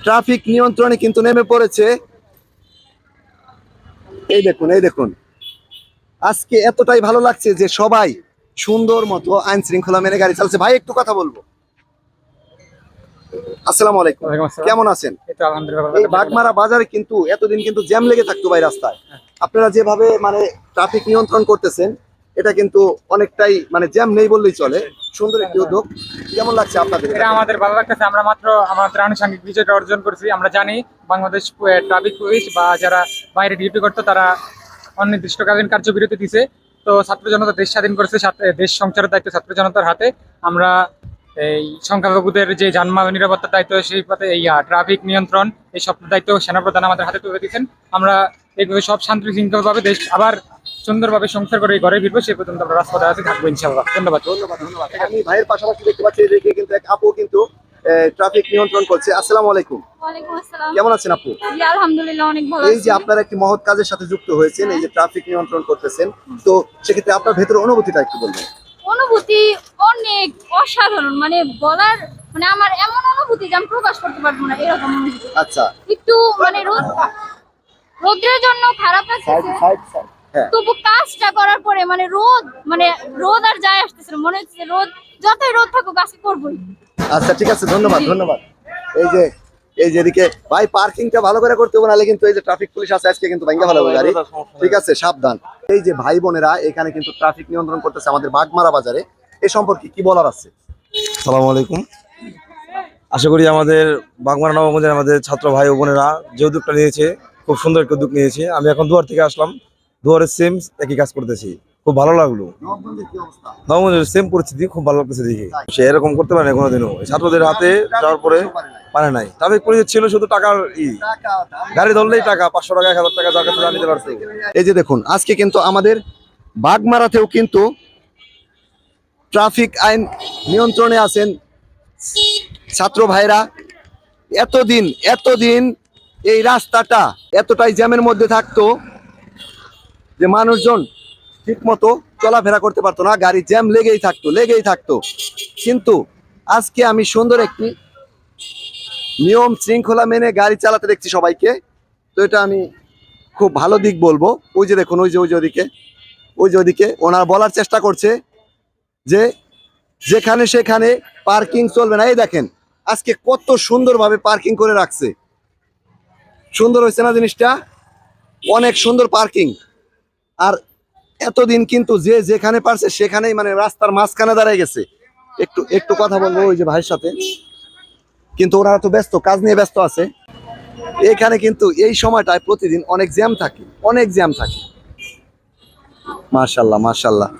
Traffic নিয়ন্ত্রণে কিন্তু নেমে পড়েছে। এই দেখুন এই দেখুন। আজকে এতটাই ভালো লাগছে যে সবাই সুন্দর মতো আইন শৃঙ্খলা মেনে গাড়ি চালছে ভাই একটু কথা বলব। আসসালামু আলাইকুম। কেমন আছেন? এই বাগমারা বাজারে কিন্তু এতদিন কিন্তু জ্যাম লেগে থাকতো ভাই রাস্তায়। আপনারা যেভাবে মানে ট্রাফিক নিয়ন্ত্রণ করতেছেন এটা কিন্তু অনেকটাই মানে জ্যাম নেই বললেই চলে। সুন্দর একটি উদ্যোগ। কেমন লাগছে আপনাদের এটা আমাদের ভালো লাগতেছে। আমরা মাত্র আমাদের আনুষঙ্গিক বিজয়টা অর্জন করছি। আমরা জানি বাংলাদেশ ট্রাফিক পুলিশ বা যারা বাইরে ডিউটি করতো তারা অনির্দিষ্টকালীন কার্যবিরতি দিছে। তো ছাত্র জনতা দেশ স্বাধীন করেছে দেশ সংসারের দায়িত্ব ছাত্র জনতার হাতে। আমরা এই সংখ্যালঘুদের যে যানমাল নিরাপত্তার দায়িত্ব সেই পথে এই ট্রাফিক নিয়ন্ত্রণ এই সব দায়িত্ব সেনাপ্রধান আমাদের হাতে তুলে দিয়েছেন। আমরা এইভাবে সব শান্তি শৃঙ্খলভাবে দেশ আবার সুন্দরভাবে সংসার করে ঘরে ফিরবো সে পর্যন্ত আমরা রাস্তাতে আছি থাকব ইনশাআল্লাহ। ধন্যবাদ। ধন্যবাদ ধন্যবাদ। আমি ভাইয়ের পাশাপাশি দেখতে পাচ্ছি এদিকে কিন্তু এক আপু কিন্তু ট্রাফিক নিয়ন্ত্রণ করছে। আসসালামু আলাইকুম। কেমন আছেন আপু? জি আলহামদুলিল্লাহ অনেক ভালো এই যে আপনারা একটি মহৎ কাজের সাথে যুক্ত হয়েছেন এই যে ট্রাফিক নিয়ন্ত্রণ করতেছেন তো সেক্ষেত্রে আপনার ভেতরে অনুভূতিটা একটু বলবেন। অনুভূতি অনেক অসাধারণ মানে বলার মানে আমার এমন অনুভূতি যে আমি প্রকাশ করতে পারব না এরকম অনুভূতি। আচ্ছা। একটু মানে রোদ রোদ্রের জন্য খারাপ সাইড লাগছে সাইড সাইড। তবু কাজটা করার পরে মানে রোদ মানে রোদ আর যায় আসতেছিল মনে হচ্ছে রোদ যতই রোদ থাকুক আজকে করবোই। আচ্ছা ঠিক আছে ধন্যবাদ ধন্যবাদ। এই যে এই যেদিকে ভাই পার্কিংটা ভালো করে করতে হবে নাহলে কিন্তু এই যে ট্রাফিক পুলিশ আছে আজকে কিন্তু ভাঙ্গা ভালো গাড়ি। ঠিক আছে সাবধান। এই যে ভাই বোনেরা এখানে কিন্তু ট্রাফিক নিয়ন্ত্রণ করতেছে আমাদের বাগমারা বাজারে। এই সম্পর্কে কি বলার আছে? সালাম আলাইকুম। আশা করি আমাদের বাগমারা নবগঞ্জের আমাদের ছাত্র ভাই ও বোনেরা যে উদ্যোগটা নিয়েছে খুব সুন্দর একটা উদ্যোগ নিয়েছে। আমি এখন দুয়ার থেকে আসলাম। দুয়ারের সেম একই কাজ করতেছি। খুব ভালো লাগল। নবগঞ্জের সেম পরিস্থিতি, খুব ভালো লাগতেছে দেখে। সে এরকম করতে পারে কোনোদিনও। ছাত্রদের হাতে যাওয়ার পরে পারে নাই। ট্রাফিক পুলিশ ছিল শুধু টাকার ই। গাড়ি ধরলেই টাকা, পাঁচশো টাকা, এক হাজার টাকা যার কাছে নিতে পারছে এই যে দেখুন, আজকে কিন্তু আমাদের বাগমারাতেও কিন্তু ট্রাফিক আইন নিয়ন্ত্রণে আছেন ছাত্র ভাইরা। এতদিন এতদিন এই রাস্তাটা এতটাই জ্যামের মধ্যে থাকতো। যে মানুষজন ঠিক মতো চলাফেরা করতে পারতো না, গাড়ি জ্যাম লেগেই থাকতো লেগেই থাকতো। কিন্তু আজকে আমি সুন্দর একটি নিয়ম শৃঙ্খলা মেনে গাড়ি চালাতে দেখছি সবাইকে। তো এটা আমি খুব ভালো দিক বলব। ওই যে দেখুন, ওই যে ওই যে ওদিকে, ওই যে ওদিকে। ওনার বলার চেষ্টা করছে যে যেখানে সেখানে পার্কিং চলবে না। এই দেখেন, আজকে কত সুন্দরভাবে পার্কিং করে রাখছে। সুন্দর হয়েছে না জিনিসটা? অনেক সুন্দর পার্কিং। আর এতদিন কিন্তু যে যেখানে পারছে সেখানেই মানে রাস্তার মাঝখানে দাঁড়ায় গেছে। একটু একটু কথা বলব ওই যে ভাইয়ের সাথে। কিন্তু ওনারা তো ব্যস্ত, কাজ নিয়ে ব্যস্ত আছে। এখানে কিন্তু এই সময়টায় প্রতিদিন অনেক জ্যাম থাকে, অনেক জ্যাম থাকে। মার্শাল্লাহ মার্শাল্লাহ